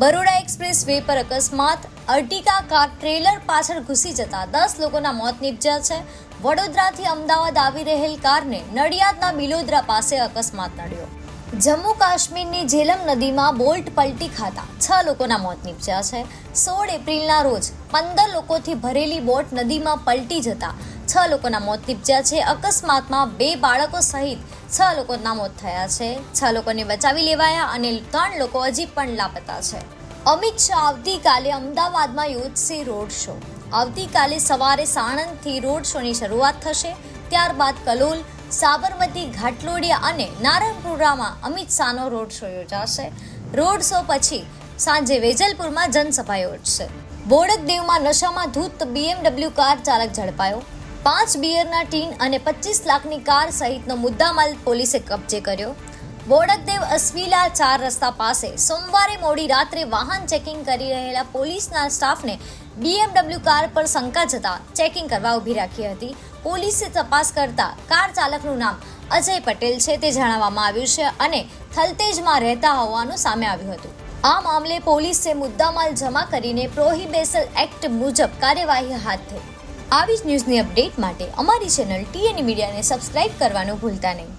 Baroda express way પર અકસ્માત, Ertiga car trailer પાછળ ઘૂસી જતા દસ લોકોના મોત નીપજ્યા છે. વડોદરાથી અમદાવાદ આવી રહેલ કારને નડિયાદના બિલોદરા પાસે અકસ્માત નડ્યો. જમ્મુ કાશ્મીરની ઝેલમ નદીમાં બોલ્ટ પલટી ખાતા છ લોકોના મોત નીપજ્યા છે. સોળ એપ્રિલના રોજ પંદર લોકોથી ભરેલી બોટ નદીમાં પલટી જતા છ લોકોના મોત નીપજ્યા છે. અકસ્માતમાં બે બાળકો સહિત છ લોકોના મોત થયા છે. છ લોકોને બચાવી લેવાયા અને ત્રણ લોકો હજી પણ લાપતા છે. અમિત શાહ આવતીકાલે અમદાવાદમાં યોજશે રોડ શો. આવતીકાલે સવારે સાણંદથી રોડ શોની શરૂઆત થશે. ત્યારબાદ કલોલ, સાબરમતી, ઘાટલોડિયા અને નારણપુરામાં અમિત શાહનો રોડ શો યોજાશે. રોડ શો પછી સાંજે વેજલપુરમાં જનસભા યોજશે. બોડકદેવમાં નશામાં ધૂત બીએમડબલ્યુ કાર ચાલક ઝડપાયો. પાંચ બિયરના ટીન અને પચીસ લાખની કાર સહિતનો મુદ્દામાલ પોલીસે કબજે કર્યો. બોડકદેવ અસવીલા ચાર રસ્તા પાસે સોમવારે મોડી રાત્રે વાહન ચેકિંગ કરી રહેલા પોલીસના સ્ટાફને બીએમડબલ્યુ કાર પર શંકા જતા ચેકિંગ કરવા ઊભી રાખી હતી. પોલીસે તપાસ કરતા કાર ચાલકનું નામ અજય પટેલ છે તે જણાવવામાં આવ્યું છે અને થલતેજમાં રહેતા હોવાનું સામે આવ્યું હતું. આ મામલે પોલીસે મુદ્દામાલ જમા કરીને પ્રોહિબેસલ એક્ટ મુજબ કાર્યવાહી હાથ ધરી. આવી જ ન્યૂઝની અપડેટ માટે અમારી ચેનલ ટીએન મીડિયાને સબસ્ક્રાઇબ કરવાનું ભૂલતા નહીં.